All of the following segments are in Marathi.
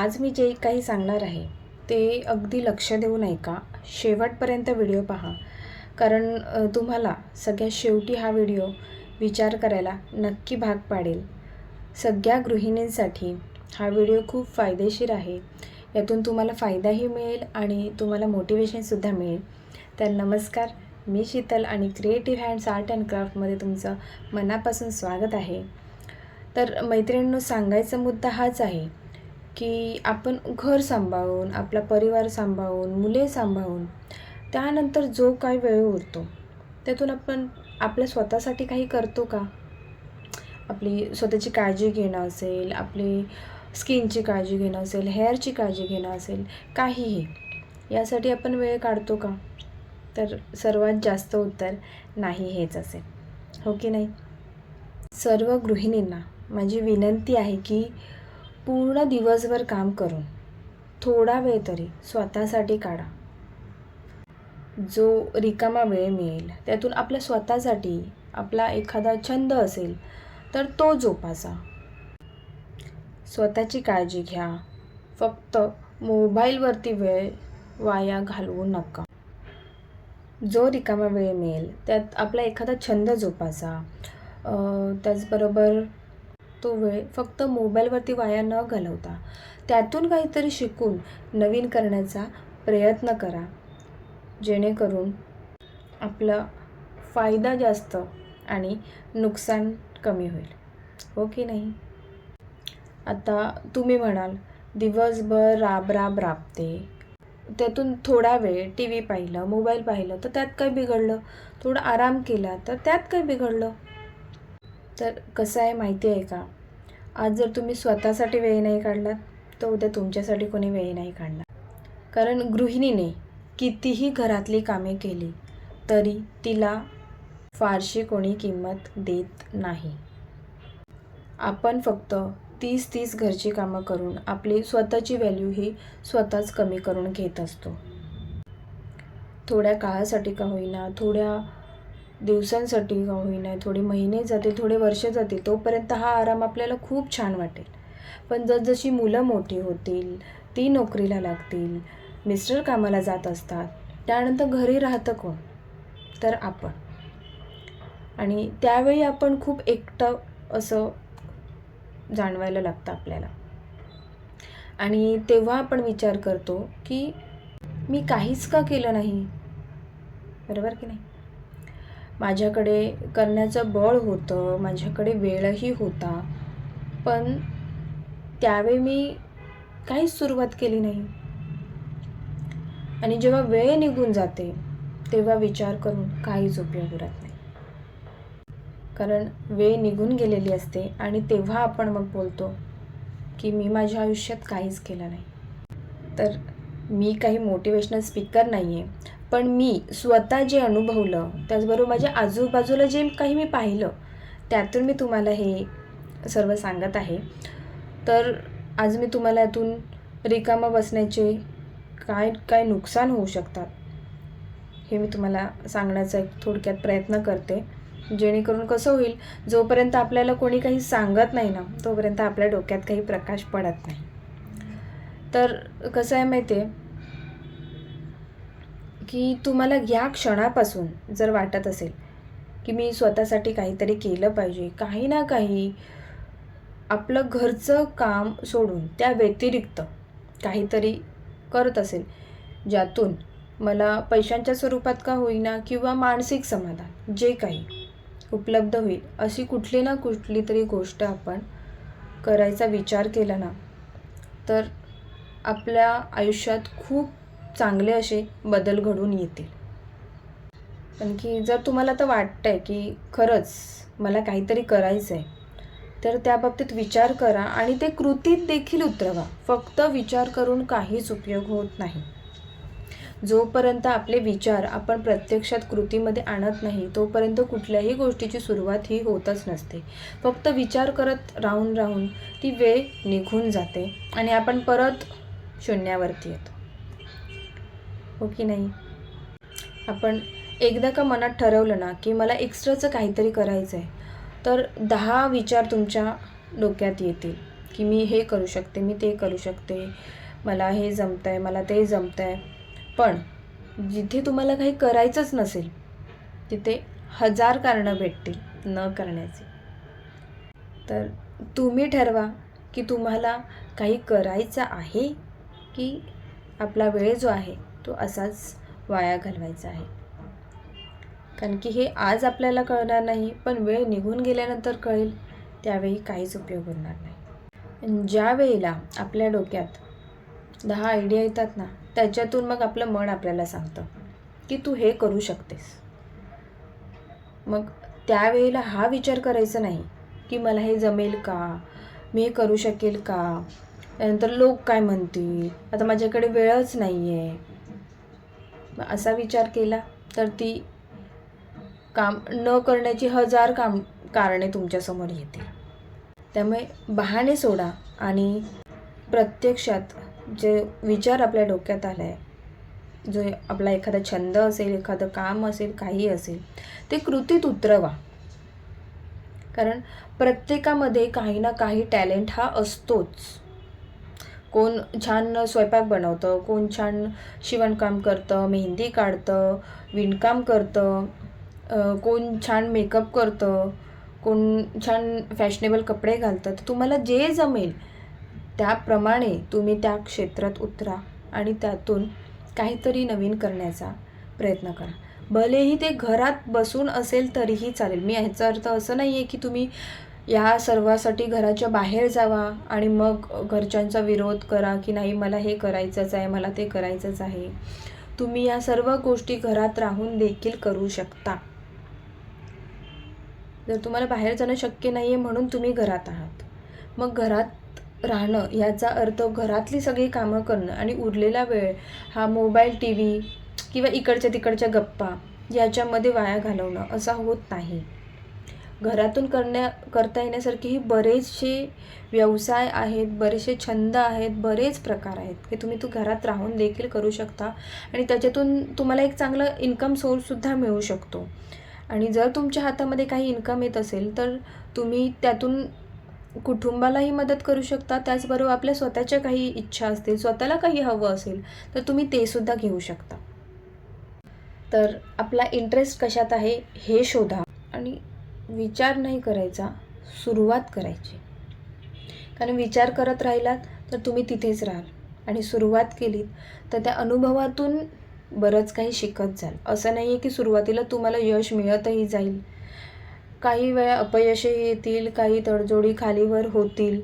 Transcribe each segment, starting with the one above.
आज मी जे काही सांगणार आहे ते अगदी लक्ष देऊन ऐका. शेवटपर्यंत व्हिडिओ पहा. कारण तुम्हाला सगळ्यात शेवटी हा व्हिडिओ विचार करायला नक्की भाग पाडेल. सगळ्या गृहिणींसाठी हा व्हिडिओ खूप फायदेशीर आहे. यातून तुम्हाला फायदाही मिळेल आणि तुम्हाला मोटिवेशनसुद्धा मिळेल. तर नमस्कार मी शीतल आणि क्रिएटिव्ह हँड्स आर्ट अँड क्राफ्टमध्ये तुमचं मनापासून स्वागत आहे. तर मैत्रिणींनो सांगायचा मुद्दा हाच आहे की आपण घर सांभाळून आपला परिवार सांभाळून मुले सांभाळून त्यानंतर जो काही वेळ उरतो त्यातून आपण आपल्या स्वतःसाठी काही करतो का? आपली स्वतःची काळजी घेणं असेल आपली स्किनची काळजी घेणं असेल हेअरची काळजी घेणं असेल काहीही यासाठी आपण वेळ काढतो का? तर सर्वात जास्त उत्तर नाही हेच असेल. हो की नाही? सर्व गृहिणींना माझी विनंती आहे की पूर्ण दिवसभर काम करून थोडा वेळ तरी स्वतःसाठी काढा. जो रिकामा वेळ मिळेल त्यातून आपल्या स्वतःसाठी आपला एखादा छंद असेल तर तो जोपासा. स्वतःची काळजी घ्या. फक्त मोबाईलवरती वेळ वाया घालवू नका. जो रिकामा वेळ मिळेल त्यात आपला एखादा छंद जोपासा. त्याचबरोबर तो वेळ फक्त मोबाईलवरती वाया न घालवता त्यातून काहीतरी शिकून नवीन करण्याचा प्रयत्न करा. जेणेकरून आपला फायदा जास्त आणि नुकसान कमी होईल. हो की नाही? आता तुम्ही म्हणाल दिवसभर राब राब राबते. त्यातून थोडा वेळ टी व्ही पाहिलं मोबाईल पाहिलं तर त्यात काय बिघडलं? थोडं आराम केला तर त्यात काय बिघडलं? तर कसं आहे माहिती आहे का? आज जर तुम्ही स्वतःसाठी वेळ नाही काढलात तर उद्या तुमच्यासाठी कोणी वेळ नाही काढणार. कारण गृहिणीने कितीही घरातली कामे केली तरी तिला फारशी कोणी किंमत देत नाही. आपण फक्त तीस तीस घरची कामं करून आपली स्वतःची व्हॅल्यू ही स्वतःच कमी करून घेत असतो. थोड्या काळासाठी का होईना थोड्या दिवसांसाठी का होईना थोडे महिने जातील थोडे वर्ष जातील तोपर्यंत हा आराम आपल्याला खूप छान वाटेल. पण जसजशी मुलं मोठी होतील ती नोकरीला लागतील मिस्टर कामाला जात असतात त्यानंतर घरी राहतं कोण? तर आपण. आणि त्यावेळी आपण खूप एकटं असं जाणवायला लागतं आपल्याला. आणि तेव्हा आपण विचार करतो की मी काहीच का केलं नाही? बरोबर की नाही? माझ्याकडे करण्याचं बळ होतं माझ्याकडे वेळही होता. पण त्यावेळी मी काहीच सुरुवात केली नाही. आणि जेव्हा वेळ निघून जाते तेव्हा विचार करून काहीच उपयोग उरत नाही. कारण वेळ निघून गेलेली असते आणि तेव्हा आपण मग बोलतो की मी माझ्या आयुष्यात काहीच केलं नाही. तर मी काही मोटिवेशनल स्पीकर नाही आहे पण मी स्वतः जे अनुभवलं त्याचबरोबर माझ्या आजूबाजूला जे काही मी पाहिलं त्यातून मी तुम्हाला हे सर्व सांगत आहे. तर आज मी तुम्हाला यातून रिकामा बसण्याचे काय काय नुकसान होऊ शकतात हे मी तुम्हाला सांगण्याचा एक थोडक्यात प्रयत्न करते. जेणेकरून कसं होईल जोपर्यंत आपल्याला कोणी काही सांगत नाही ना तोपर्यंत आपल्या डोक्यात काही प्रकाश पडत नाही. तर कसं आहे माहिती आहे की तुम्हाला या क्षणापासून जर वाटत असेल की मी स्वतःसाठी काहीतरी केलं पाहिजे काही ना काही आपलं घरचं काम सोडून त्या व्यतिरिक्त काहीतरी करत असेल ज्यातून मला पैशांच्या स्वरूपात का होईना किंवा मानसिक समाधान जे काही उपलब्ध होईल अशी कुठली ना कुठली तरी गोष्ट आपण करायचा विचार केला ना तर आपल्या आयुष्यात खूप चांगले असे बदल घडून येतील. आणखी जर तुम्हाला तर वाटतं आहे की खरंच मला काहीतरी करायचं आहे तर त्या बाबतीत विचार करा आणि ते कृतीत देखील उतरवा. फक्त विचार करून काहीच उपयोग होत नाही. जोपर्यंत आपले विचार आपण प्रत्यक्षात कृतीमध्ये आणत नाही तोपर्यंत कुठल्याही गोष्टीची सुरुवात ही होतच नसते. फक्त विचार करत राहून राहून ती वेळ निघून जाते आणि आपण परत शून्यावरती येतो. हो की नाही? आपण एकदा का मनात ठरवलं ना की मला एक्स्ट्राचं काहीतरी करायचं आहे तर दहा विचार तुमच्या डोक्यात येतील की मी हे करू शकते मी ते करू शकते मला हे जमतं आहे मला ते जमतं आहे पण जिथे तुम्हाला काही करायचंच नसेल तिथे हजार कारणं भेटतील न करण्याचे. तर तुम्ही ठरवा की तुम्हाला काही करायचं आहे की आपला वेळ जो आहे तो असाच वाया घालवायचा आहे. कारण की हे आज आपल्याला कळणार नाही पण वेळ निघून गेल्यानंतर कळेल त्यावेळी काहीच उपयोग होणार नाही. ज्या वेळेला आपल्या डोक्यात दहा आयडिया येतात ना त्याच्यातून मग आपलं मन आपल्याला सांगतं की तू हे करू शकतेस. मग त्यावेळेला हा विचार करायचा नाही की मला हे जमेल का मी हे करू शकेल का त्यानंतर लोक काय म्हणतील आता माझ्याकडे वेळच नाही आहे असा विचार केला तर ती काम न करण्याची हजार काम कारणे तुमच्यासमोर येतील. त्यामुळे बहाणे सोडा आणि प्रत्यक्षात जे विचार आपल्या डोक्यात आला आहे जो आपला एखादा छंद असेल एखादं काम असेल काही असेल ते कृतीत उतरवा. कारण प्रत्येकामध्ये काही ना काही टॅलेंट हा असतोच. कोण छान स्वयंपाक बनवतं कोण छान शिवणकाम करतं मेहंदी काढतं विणकाम करतं कोण छान मेकअप करतं कोण छान फॅशनेबल कपडे घालतं. तर तुम्हाला जे जमेल त्याप्रमाणे तुम्ही त्या क्षेत्रात उतरा आणि त्यातून काहीतरी नवीन करण्याचा प्रयत्न करा. भलेही ते घरात बसून असेल तरीही चालेल. मी ह्याचा अर्थ असं नाही आहे की तुम्ही या सर्वासाठी घराच्या बाहेर जावा आणि मग घरच्यांचा विरोध करा की नाही मला हे करायचंच आहे मला ते करायचंच आहे. तुम्ही या सर्व गोष्टी घरात राहून देखील करू शकता. जर तुम्हाला बाहेर जाणं शक्य नाही आहे म्हणून तुम्ही घरात आहात. मग घरात राहणं याचा अर्थ घरातली सगळी कामं करणं आणि उरलेला वेळ हा मोबाईल टी व्ही किंवा इकडच्या तिकडच्या गप्पा याच्यामध्ये वाया घालवणं असा होत नाही. घरातून करण्या करता येण्यासारखेही बरेचसे व्यवसाय आहेत बरेचसे छंद आहेत बरेच प्रकार आहेत की तुम्ही तू घरात राहून देखील करू शकता आणि त्याच्यातून तुम्हाला एक चांगलं इन्कम सोर्ससुद्धा मिळू शकतो. आणि जर तुमच्या हातामध्ये काही इन्कम येत असेल तर तुम्ही त्यातून कुटुंबालाही मदत करू शकता. त्याचबरोबर आपल्या स्वतःच्या काही इच्छा असतील स्वतःला काही हवं असेल तर तुम्ही ते सुद्धा घेऊ शकता. तर आपला इंटरेस्ट कशात आहे हे शोधा. आणि विचार नाही करायचा सुरुवात करायची. कारण विचार करत राहिलात तर तुम्ही तिथेच राहाल. आणि सुरुवात केलीत तर त्या अनुभवातून बरंच काही शिकत जाल. असं नाही आहे की सुरुवातीला तुम्हाला यश मिळतही जाईल. काही वेळा अपयशही येतील काही तडजोडी खालीवर होतील.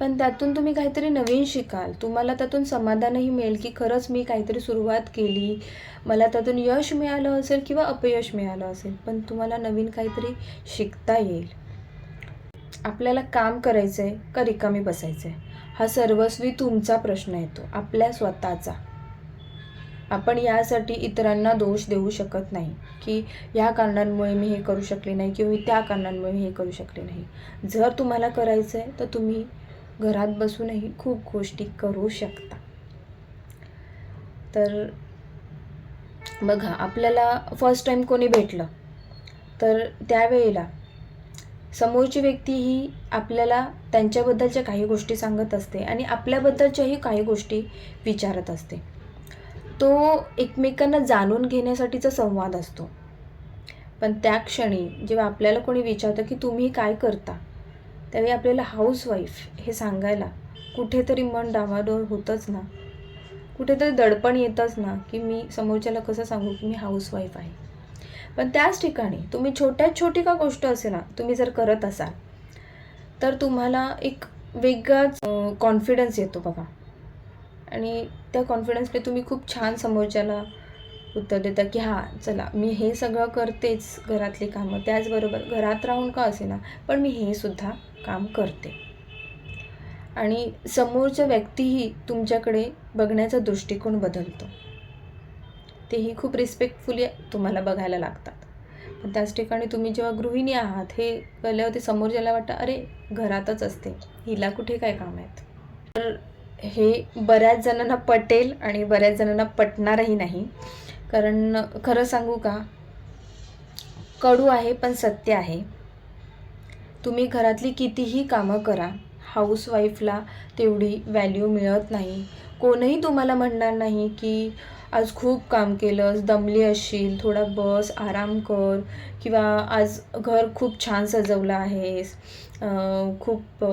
पण त्यातून तुम्ही काहीतरी नवीन शिकाल. तुम्हाला त्यातून समाधानही मिळेल की खरंच मी काहीतरी सुरुवात केली. मला त्यातून यश मिळालं असेल किंवा अपयश मिळालं असेल पण तुम्हाला नवीन काहीतरी शिकता येईल. आपल्याला काम करायचं आहे का रिकामी बसायचं आहे हा सर्वस्वी तुमचा प्रश्न येतो. आपल्या स्वतःचा. आपण यासाठी इतरांना दोष देऊ शकत नाही की या कारणांमुळे मी हे करू शकले नाही किंवा मी त्या कारणांमुळे हे करू शकले नाही. जर तुम्हाला करायचं आहे तर तुम्ही घरात बसूनही खूप गोष्टी करू शकता. तर बघा आपल्याला फर्स्ट टाईम कोणी भेटलं तर त्यावेळेला समोरची व्यक्ती ही आपल्याला त्यांच्याबद्दलच्या काही गोष्टी सांगत असते आणि आपल्याबद्दलच्याही काही गोष्टी विचारत असते. तो एकमेकांना जाणून घेण्यासाठीचा संवाद असतो. पण त्या क्षणी जेव्हा आपल्याला कोणी विचारतं की तुम्ही काय करता त्यावेळी आपल्याला हाऊसवाईफ हे सांगायला कुठेतरी मन डावाडोळ होतंच ना. कुठेतरी दडपण येतंच ना की मी समोरच्याला कसं सांगू की मी हाऊसवाईफ आहे. पण त्याच ठिकाणी तुम्ही छोट्यात छोटी का गोष्ट असे ना तुम्ही जर करत असाल तर तुम्हाला एक वेगळाच कॉन्फिडन्स येतो बघा. आणि त्या कॉन्फिडन्सने तुम्ही खूप छान समोरच्याला उत्तर देता की हां चला मी हे सगळं करतेच घरातली कामं. त्याचबरोबर घरात राहून का असेना पण मी हे सुद्धा काम करते. आणि समोरच्या व्यक्तीही तुमच्याकडे बघण्याचा दृष्टिकोन बदलतो. तेही खूप रिस्पेक्टफुली तुम्हाला बघायला लागतात. पण त्याच ठिकाणी तुम्ही जेव्हा गृहिणी आहात हे कळल्यावर समोरच्याला वाटतं अरे घरातच असते. हिला कुठे काय काम आहेत? तर हे बऱ्याच जणांना पटेल आणि बऱ्याच जणांना पटणारही नाही. कारण खरं सांगू का? कडू आहे पण सत्य आहे. तुम्ही घरातली कितीही कामं करा हाऊसवाईफला तेवढी व्हॅल्यू मिळत नाही. कोणीही तुम्हाला म्हणणार नाही की आज खूप काम केलंस दमली असशील थोडा बस आराम कर किंवा आज घर खूप छान सजवलं आहेस खूप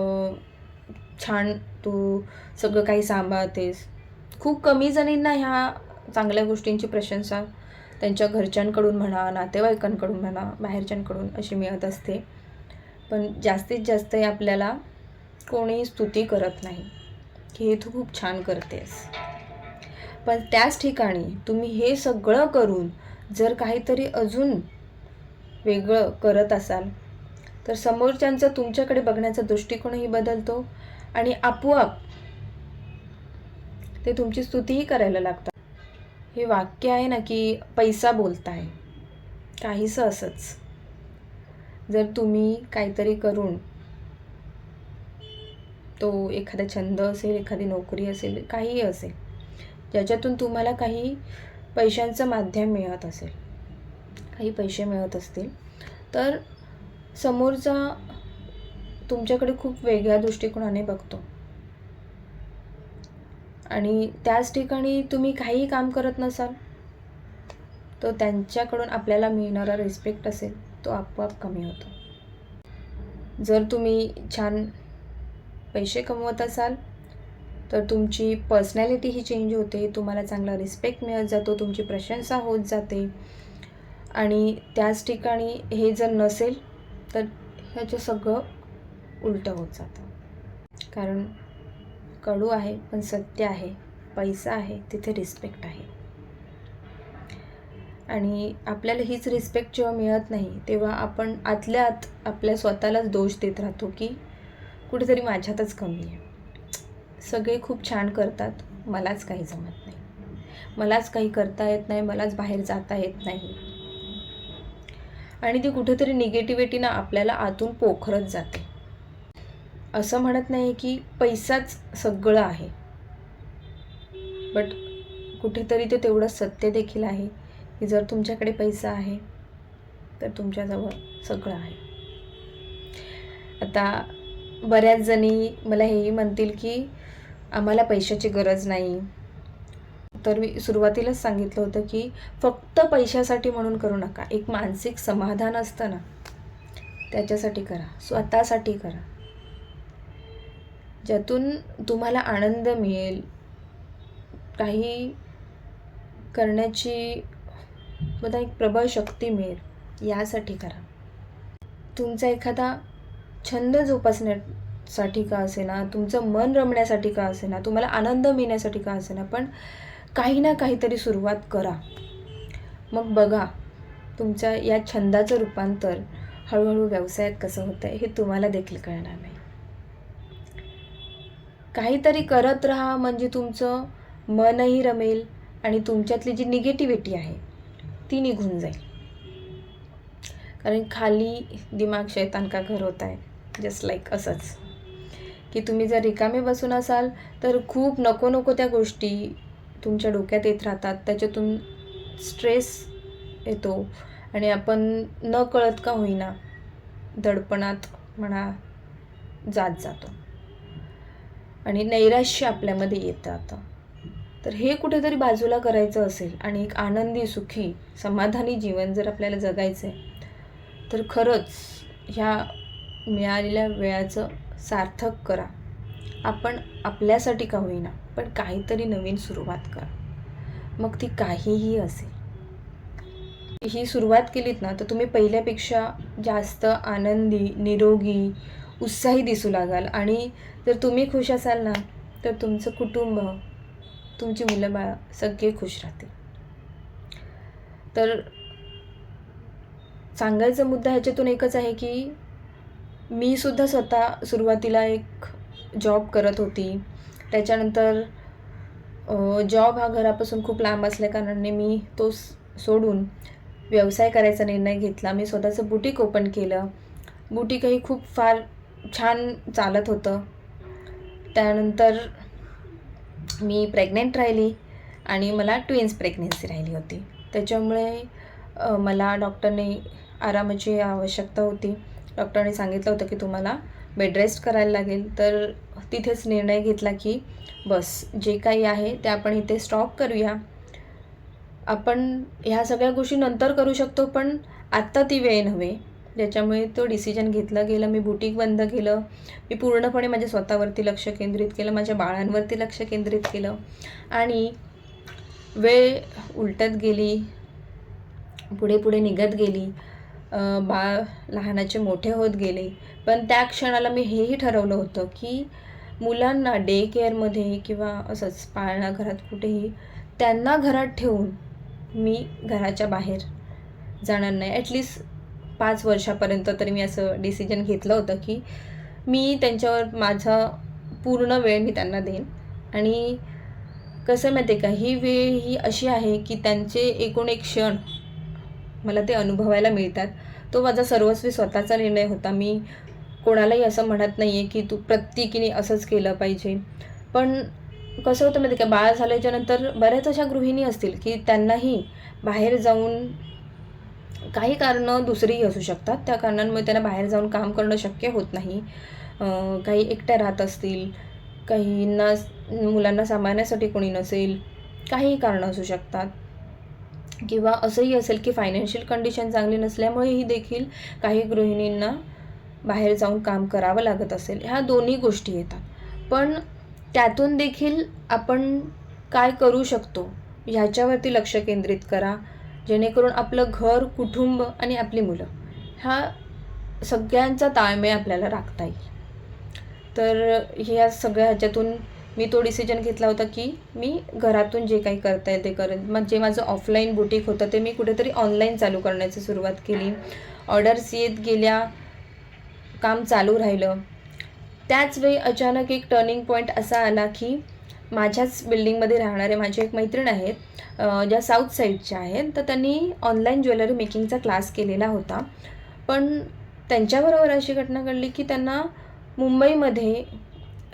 छान तू सगळं काही सांभाळतेस. खूप कमी जणींना ह्या चांगल्या गोष्टींची प्रशंसा त्यांच्या घरच्यांकडून म्हणा नातेवाईकांकडून म्हणा बाहेरच्यांकडून अशी मिळत असते. पण जास्तीत जास्त हे आपल्याला कोणीही स्तुती करत नाही. की हे तू खूप छान करतेस. पण त्याच ठिकाणी तुम्ही हे सगळं करून जर काहीतरी अजून वेगळं करत असाल तर समोरच्यांचा तुमच्याकडे बघण्याचा दृष्टिकोनही बदलतो आणि आपोआप ते तुमची स्तुतीही करायला लागतात. हे वाक्य आहे ना की पैसा बोलताय. काहीसं असंच. जर तुम्ही काहीतरी करून तो एखादा छंद असेल एखादी नोकरी असेल काहीही असेल ज्याच्यातून तुम्हाला काही पैशांचं माध्यम मिळत असेल काही पैसे मिळत असतील तर समोरचा तुमच्याकडे खूप वेगळ्या दृष्टिकोनाने बघतो. आणि त्याच ठिकाणी तुम्ही काहीही काम करत नसाल तर त्यांच्याकडून आपल्याला मिळणारा रिस्पेक्ट असेल. तो आपोआप कमी होतो. जर तुम्ही छान पैसे कमवत असाल तर तुमची पर्सनॅलिटी ही चेंज होते तुम्हाला चांगला रिस्पेक्ट मिळत जातो तुमची प्रशंसा होत जाते. आणि त्याच ठिकाणी हे जर नसेल तर ह्याचं सगळं उलटं होत जातं. कारण कडू आहे पण सत्य आहे पैसा आहे तिथे रिस्पेक्ट आहे. आणि आपल्याला हीच रिस्पेक्ट जेव्हा मिळत नाही तेव्हा आपण आतल्या आत आपल्या स्वतःलाच दोष देत राहतो की कुठेतरी माझ्यातच कमी आहे. सगळे खूप छान करतात मलाच काही जमत नाही. मलाच काही करता येत नाही मलाच बाहेर जाता येत नाही. आणि ती कुठेतरी निगेटिव्हिटीनं आपल्याला आतून पोखरत जाते. असं म्हणत नाही की पैसाच सगळं आहे. बट कुठेतरी ते तेवढं सत्य देखील आहे. की जर तुमच्याकडे पैसा आहे तर तुमच्याजवळ सगळं आहे. आता बऱ्याच जणी मला हेही म्हणतील की आम्हाला पैशाची गरज नाही. तर मी सुरुवातीलाच सांगितलं होतं की फक्त पैशासाठी म्हणून करू नका एक मानसिक समाधान असतं ना त्याच्यासाठी करा स्वतःसाठी करा. ज्यातून तुम्हाला आनंद मिळेल काही करण्याची मला एक प्रबळ शक्ती मिळेल यासाठी करा. तुमचा एखादा छंद जोपासण्यासाठी का असेना तुमचं मन रमण्यासाठी का असेना तुम्हाला आनंद मिळण्यासाठी का असेना पण काही ना काहीतरी सुरुवात करा. मग बघा तुमच्या या छंदाचं रूपांतर हळूहळू व्यवसायात कसं होतं आहे हे तुम्हाला देखील कळणार नाही. काहीतरी करत राहा म्हणजे तुमचं मनही रमेल आणि तुमच्यातली जी निगेटिव्हिटी आहे ती निघून जाईल. कारण खाली दिमाग शैतान का घर होत आहे? जस्ट लाईक असंच. की तुम्ही जर रिकामे बसून असाल तर खूप नको नको त्या गोष्टी तुमच्या डोक्यात येत राहतात. त्याच्यातून स्ट्रेस येतो. आणि आपण न कळत का होईना दडपणात म्हणा जात जातो. आणि नैराश्य आपल्यामध्ये येतं आता. तर हे कुठेतरी बाजूला करायचं असेल आणि एक आनंदी सुखी समाधानी जीवन जर आपल्याला जगायचं आहे तर खरंच ह्या मिळालेल्या वेळाचं सार्थक करा. आपण आपल्यासाठी का होईना पण काहीतरी नवीन सुरुवात करा. मग ती काहीही असेल. ही सुरुवात केलीत ना तर तुम्ही पहिल्यापेक्षा जास्त आनंदी निरोगी उत्साही दिसू लागाल. आणि जर तुम्ही खुश असाल ना तर तुमचं कुटुंब तुमची मुलं बाळ सगळे खुश राहतील. तर सांगायचा मुद्दा ह्याच्यातून एकच आहे की मी सुद्धा स्वतः सुरुवातीला एक जॉब करत होती. त्याच्यानंतर जॉब हा घरापासून खूप लांब असल्याकारणाने मी तो सोडून व्यवसाय करायचा निर्णय घेतला. मी स्वतःचं बुटीक ओपन केलं. बुटीकही खूप फार छान चालत होतं. त्यानंतर मी प्रेग्नेंट राहिली आणि मला ट्विन्स प्रेग्नेन्सी राहिली होती. त्याच्यामुळे मला डॉक्टरने आरामाची आवश्यकता होती. डॉक्टरने सांगितलं होतं की तुम्हाला बेडरेस्ट करायला लागेल. तर तिथेच निर्णय घेतला की बस जे काही आहे ते आपण इथे स्टॉप करूया. आपण ह्या सगळ्या गोष्टी नंतर करू शकतो पण आत्ता ती वेळ नव्हे. ज्याच्यामुळे तो डिसिजन घेतलं गेलं. मी बुटीक बंद केलं. मी पूर्णपणे माझ्या स्वतःवरती लक्ष केंद्रित केलं. माझ्या बाळांवरती लक्ष केंद्रित केलं. आणि वेळ उलटत गेली. पुढे पुढे निघत गेली. बाळ लहानाचे मोठे होत गेले. पण त्या क्षणाला मी हेही ठरवलं होतं की मुलांना डे केअरमध्ये किंवा असंच पाळणा घरात कुठेही त्यांना घरात ठेवून मी घराच्या बाहेर जाणार नाही. ॲटलिस्ट पाच वर्षापर्यंत तरी मी असं डिसिजन घेतलं होतं की मी त्यांच्यावर माझा पूर्ण वेळ मी त्यांना देईन. आणि कसं माहिती आहे का ही वेळ ही अशी आहे की त्यांचे एकूण एक क्षण मला ते अनुभवायला मिळतात. तो माझा सर्वस्वी स्वतःचा निर्णय होता. मी कोणालाही असं म्हणत नाही आहे की तू प्रत्येकीने असंच केलं पाहिजे. पण कसं होतं माहिती आहे का बाळ झाल्याच्यानंतर बऱ्याच अशा गृहिणी असतील की त्यांनाही बाहेर जाऊन काही कारणं दुसरीही असू शकतात. त्या कारणांमुळे त्यांना बाहेर जाऊन काम करणं शक्य होत नाही. काही एकट्या राहत असतील काहींना मुलांना सांभाळण्यासाठी कोणी नसेल काहीही कारणं असू शकतात. किंवा असंही असेल की फायनान्शियल कंडिशन चांगली नसल्यामुळेही देखील काही गृहिणींना बाहेर जाऊन काम करावं लागत असेल. ह्या दोन्ही गोष्टी येतात. पण त्यातून देखील आपण काय करू शकतो? ह्याच्यावरती लक्ष केंद्रित करा. जेणेकरून आपलं घर कुटुंब आणि आपली मुलं ह्या सगळ्यांचा ताळमेळ आपल्याला राखता येईल. तर ह्या सगळ्या ह्याच्यातून मी तो डिसिजन घेतला होता की मी घरातून जे काही करता येते करेन. मग जे माझं ऑफलाईन बुटीक होतं ते मी कुठेतरी ऑनलाईन चालू करण्याची सुरुवात केली. ऑर्डर्स येत गेल्या काम चालू राहिलं. त्याच वेळी अचानक एक टर्निंग पॉईंट असा आला की माझ्याच बिल्डिंगमध्ये राहणारे माझे एक मैत्रीण आहेत ज्या साऊथ साईडच्या आहेत तर त्यांनी ऑनलाईन ज्वेलरी मेकिंगचा क्लास केलेला होता. पण त्यांच्याबरोबर अशी घटना घडली की त्यांना मुंबईमध्ये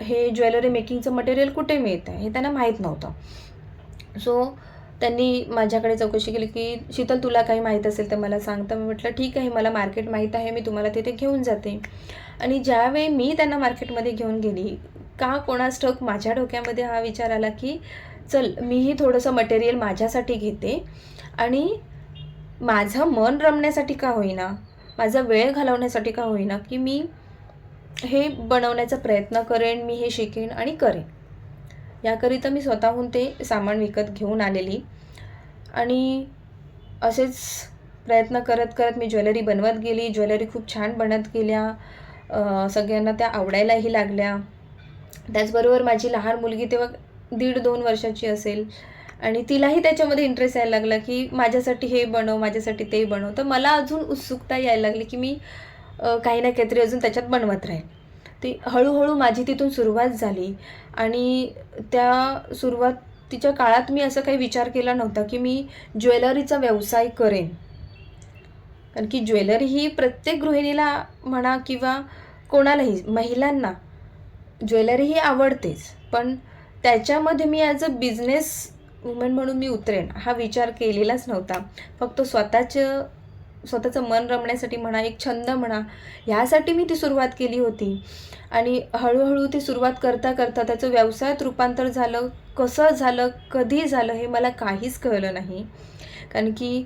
हे ज्वेलरी मेकिंगचं मटेरियल कुठे मिळतं आहे हे त्यांना माहीत नव्हतं. सो त्यांनी माझ्याकडे चौकशी केली की शीतल तुला काही माहीत असेल तर मला सांगता मी म्हटलं ठीक आहे मला मार्केट माहीत आहे मी तुम्हाला तिथे घेऊन जाते. आणि ज्यावेळी मी त्यांना मार्केटमध्ये घेऊन गेली का कोणास ठाऊक माझ्या डोक्यामध्ये हा विचार आला की चल मीही थोडंसं मटेरियल माझ्यासाठी घेते आणि माझं मन रमण्यासाठी का होईना माझा वेळ घालवण्यासाठी का होईना की मी हे बनवण्याचा प्रयत्न करेन मी हे शिकेन आणि करेन. याकरिता मी स्वतःहून ते सामान विकत घेऊन आलेली आणि असेच प्रयत्न करत करत मी ज्वेलरी बनवत गेली. ज्वेलरी खूप छान बनत गेल्या. सगळ्यांना त्या आवडायलाही लागल्या. त्याचबरोबर माझी लहान मुलगी तेव्हा दीड दोन वर्षाची असेल. आणि तिलाही त्याच्यामध्ये इंटरेस्ट यायला लागला की माझ्यासाठी हे बनव माझ्यासाठी ते बनव. तर मला अजून उत्सुकता यायला लागली की मी काही ना काहीतरी अजून त्याच्यात बनवत राहील. ती हळूहळू माझी तिथून सुरुवात झाली. आणि त्या सुरुवातीच्या काळात मी असं काही विचार केला नव्हता की मी ज्वेलरीचा व्यवसाय करेन. कारण की ज्वेलरी ही प्रत्येक गृहिणीला म्हणा किंवा कोणालाही महिलांना ज्वेलरी ही आवडतेच पण त्याच्यामध्ये मी ॲज अ बिझनेस वुमन म्हणून मी उतरेन हा विचार केलेलाच नव्हता. फक्त स्वतःचं स्वतःचं मन रमण्यासाठी म्हणा एक छंद म्हणा ह्यासाठी मी ती सुरुवात केली होती. आणि हळूहळू ती सुरुवात करता करता त्याचं व्यवसायात रूपांतर झालं कसं झालं कधी झालं हे मला काहीच कळलं नाही. कारण की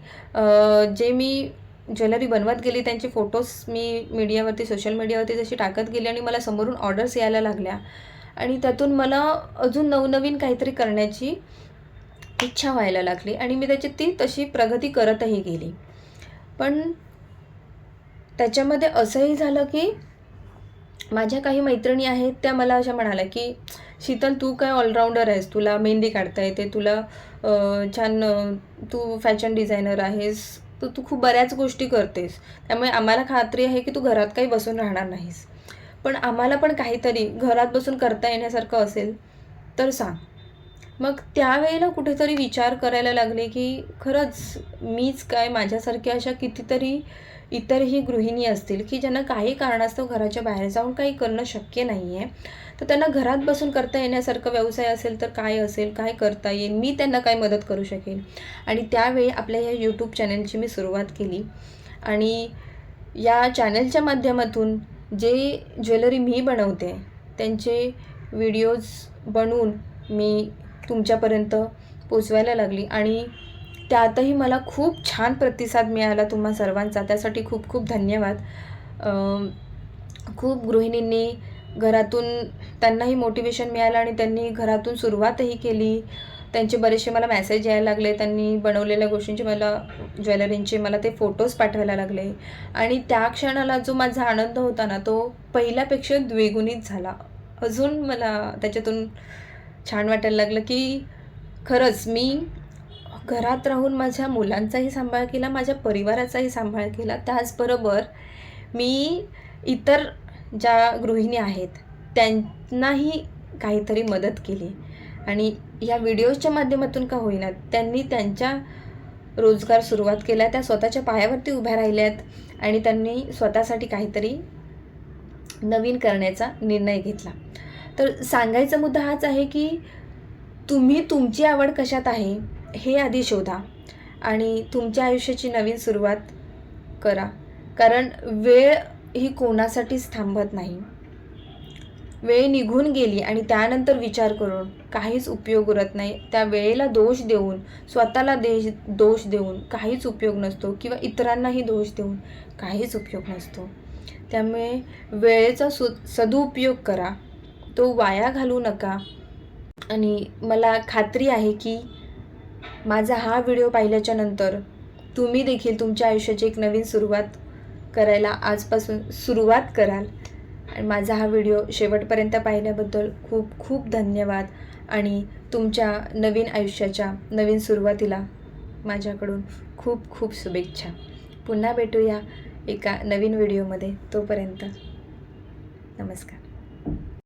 जे मी ज्वेलरी बनवत गेली त्यांचे फोटोज मी मीडियावरती सोशल मीडियावरती जशी टाकत गेली आणि मला समोरून ऑर्डर्स यायला लागल्या. आणि त्यातून मला अजून नवनवीन काहीतरी करण्याची इच्छा व्हायला लागली आणि मी त्याची ती तशी प्रगती करतही गेली. पण त्याच्यामध्ये असंही झालं की माझ्या काही मैत्रिणी आहेत त्या मला अशा म्हणाल्या की शीतल तू काय ऑलराऊंडर आहेस? तुला मेहंदी काढता येते तुला छान तू फॅशन डिझायनर आहेस तर तू खूप बऱ्याच गोष्टी करतेस. त्यामुळे आम्हाला खात्री आहे की तू घरात काही बसून राहणार नाहीस. पण आम्हाला पण काहीतरी घरात बसून करता येण्यासारखं असेल तर सांग. मग त्यावेळेला कुठेतरी विचार करायला लागले की खरंच मीच काय माझ्यासारख्या अशा कितीतरी इतरही गृहिणी असतील की ज्यांना काही कारणास्तव घराच्या बाहेर जाऊन काही करणं शक्य नाही आहे तर त्यांना घरात बसून करता येण्यासारखं व्यवसाय असेल तर काय असेल काय करता येईल मी त्यांना काय मदत करू शकेल आणि त्यावेळी आपल्या ह्या यूट्यूब चॅनलची मी सुरुवात केली. आणि या चॅनलच्या माध्यमातून जे ज्वेलरी मी बनवते त्यांचे व्हिडिओज बनवून मी तुमच्यापर्यंत पोचवायला लागली. आणि त्यातही मला खूप छान प्रतिसाद मिळाला तुम्हा सर्वांचा. त्यासाठी खूप खूप धन्यवाद. खूप गृहिणींनी घरातून त्यांनाही मोटिवेशन मिळालं आणि त्यांनी घरातून सुरुवातही केली. त्यांचे बरेचसे मला मेसेज यायला लागले. त्यांनी बनवलेल्या गोष्टींचे मला ज्वेलरींचे मला ते फोटोज पाठवायला लागले. आणि त्या क्षणाला जो माझा आनंद होता ना तो पहिल्यापेक्षा द्विगुणित झाला. अजून मला त्याच्यातून छान वाटायला लागलं की खरंच मी घरात राहून माझ्या मुलांचाही सांभाळ केला माझ्या परिवाराचाही सांभाळ केला. त्याचबरोबर मी इतर ज्या गृहिणी आहेत त्यांनाही काहीतरी मदत केली. आणि या व्हिडिओजच्या माध्यमातून का होईना त्यांनी त्यांच्या रोजगार सुरुवात केला त्या स्वतःच्या पायावरती उभ्या राहिल्यात आणि त्यांनी स्वतःसाठी काहीतरी नवीन करण्याचा निर्णय घेतला. तर सांगायचा मुद्दा हाच आहे की तुम्ही तुमची आवड कशात आहे हे आधी शोधा आणि तुमच्या आयुष्याची नवीन सुरुवात करा. कारण वेळ ही कोणासाठीच थांबत नाही. वेळ निघून गेली आणि त्यानंतर विचार करून काहीच उपयोग उरत नाही. त्या वेळेला दोष देऊन स्वतःला देश दोष देऊन काहीच उपयोग नसतो किंवा इतरांनाही दोष देऊन काहीच उपयोग नसतो. त्यामुळे वेळेचा सु सदुपयोग करा. तो वाया घालू नका. आणि मला खात्री आहे की माझा हा व्हिडिओ पाहिल्याच्या नंतर तुम्ही देखील तुमच्या आयुष्याची एक नवीन सुरुवात करायला आजपासून सुरुवात कराल. आणि माझा हा व्हिडिओ शेवटपर्यंत पाहिल्याबद्दल खूप खूप धन्यवाद. आणि तुमच्या नवीन आयुष्याच्या नवीन सुरुवातीला माझ्याकडून खूप खूप शुभेच्छा. पुन्हा भेटूया एका नवीन व्हिडिओमध्ये. तोपर्यंत नमस्कार.